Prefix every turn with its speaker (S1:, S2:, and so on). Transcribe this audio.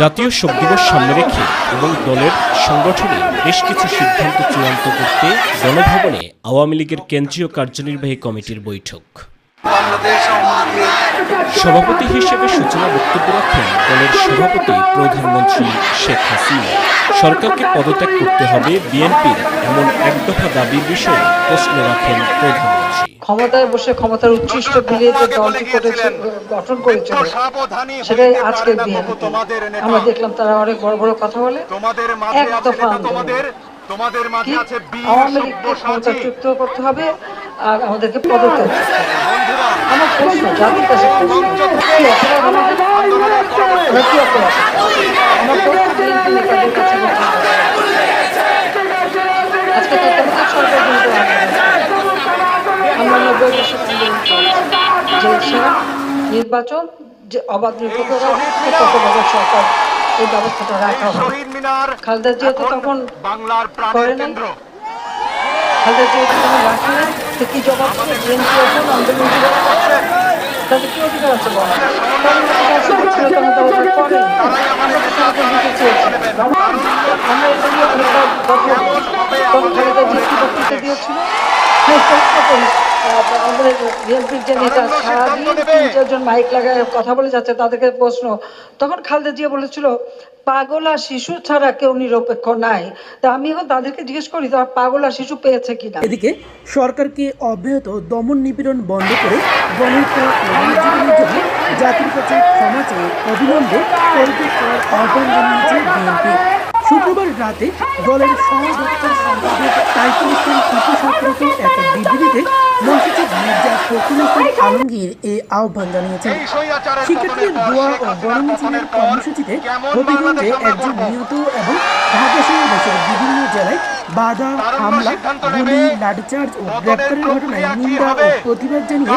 S1: জাতীয় শোক দিবস সামনে রেখে এবং দলের সংগঠনে বেশ কিছু সিদ্ধান্ত চূড়ান্ত করতে গণভবনে আওয়ামী লীগের কেন্দ্রীয় কার্যনির্বাহী কমিটির বৈঠক।
S2: বাংলাদেশ
S1: সভাপতি হিসেবে সূচনা বক্তব্য রাখেন দলের সভাপতি প্রধানমন্ত্রী শেখ হাসিনা। সরকারকে পদত্যাগ করতে হবে বিএনপির এমন এক দফা দাবির বিষয়ে প্রশ্ন রাখেন প্রধানমন্ত্রী।
S3: ক্ষমতায় বসে ক্ষমতার উচ্ছিষ্ট বিলিয়ে যে দলটি করেছে গঠন
S4: একটু
S3: সেটাই আজকের বিএনপি
S4: তোমাদের নেতা।
S3: আমরা দেখলাম তারা অনেক বড় বড় কথা বলে। এক দফা
S4: তোমাদের মাঝে আছে বীর সব্যসাচী।
S3: করতে হবে আর আমাদেরকে পদত্যাগ আমার প্রশ্ন জাতির কাছে। আজকে তত্ত্বাবধায়ক সরকার কিন্তু আমরা নব্বই দশক আন্দোলন করেছি যে নির্বাচন যে অবাধ তত্ত্বাবধায়ক সরকার এই ব্যবস্থাটা রাখা হবে।
S4: শহীদ মিনার
S3: খালেদা জিয়া তো তখন
S4: বাংলার প্রাণের কেন্দ্র।
S3: খালেদা জিয়া তো তখন রাখে তো কি জবাব বিএনপি এখন আন্দোলন তাদের কি অধিকার আছে বলা? অধিকার আমরা এটা নিয়ে অনেকটা কথা কি বক্তৃতা দিয়েছিল। তখন, আহ, আমাদের তাদেরকে শিশু ছাড়া কেউ নিরপেক্ষ নাই। তা আমি এখন তাদেরকে জিজ্ঞেস করি, তারা পাগলা শিশু পেয়েছে কিনা?
S5: এদিকে সরকারকে অব্যাহত দমন নিপীড়ন বন্ধ করে জাতির কাছে অবিলম্বে শুক্রবার রাতে দলের সহদপ্তর সম্পাদক সাইফুল ইসলাম টিপু স্বাক্ষরিত এক বিবৃতিতে মহাসচিব মির্জা ফখরুল ইসলাম আলমগীর এই আহ্বান জানিয়েছেন। শিক্ষার্থীদের দোয়া ও কর্মসূচিতে হবিগঞ্জে একজন নিহত এবং ঢাকা সহ দেশের বিভিন্ন জেলায় বাধা হামলা গুলি লাঠিচার্জ ও গ্রেপ্তারের ঘটনায় নিন্দা ও প্রতিবাদ জানিয়ে